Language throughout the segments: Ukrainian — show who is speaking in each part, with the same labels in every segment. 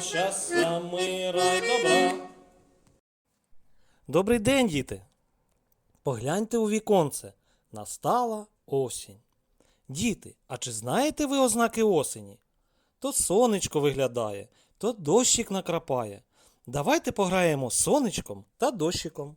Speaker 1: щастя, мира й добра. Добрий день, діти. Погляньте у віконце. Настала осінь. Діти, а чи знаєте ви ознаки осені? То сонечко виглядає, то дощик накрапає. Давайте пограємо сонечком та дощиком.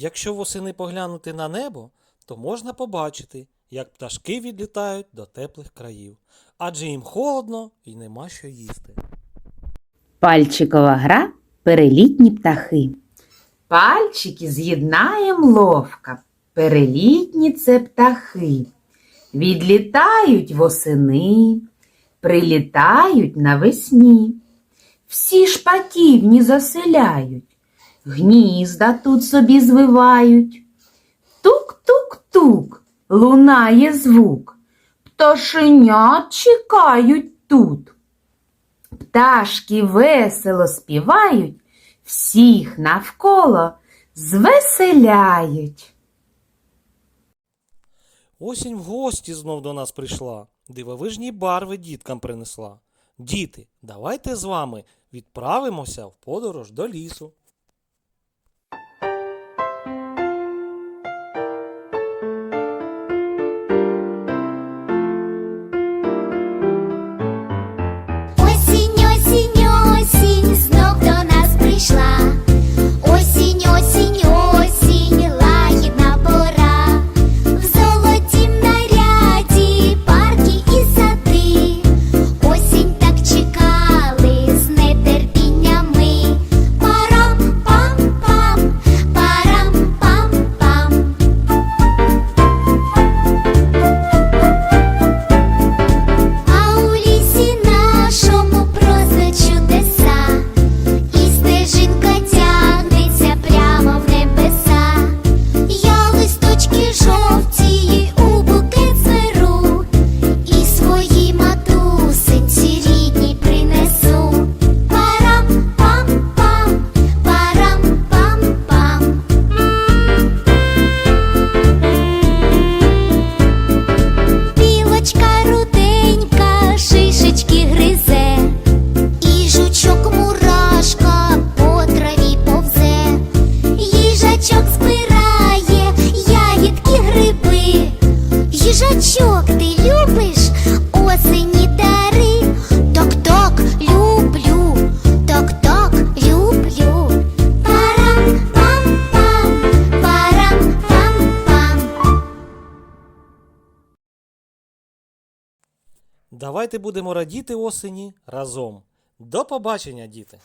Speaker 1: Якщо восени поглянути на небо, то можна побачити, як пташки відлітають до теплих країв, адже їм холодно і нема що їсти.
Speaker 2: Пальчикова гра перелітні птахи. Пальчики з'єднаєм ловко. Перелітні це птахи. Відлітають восени, прилітають навесні. Всі шпаківні заселяють, гнізда тут собі звивають. Тук-тук-тук лунає звук. Пташенят чекають тут. Пташки весело співають, всіх навколо звеселяють.
Speaker 1: Осінь в гості знов до нас прийшла, дивовижні барви діткам принесла. Діти, давайте з вами відправимося в подорож до лісу. Давайте будемо радіти осені разом. До побачення, діти!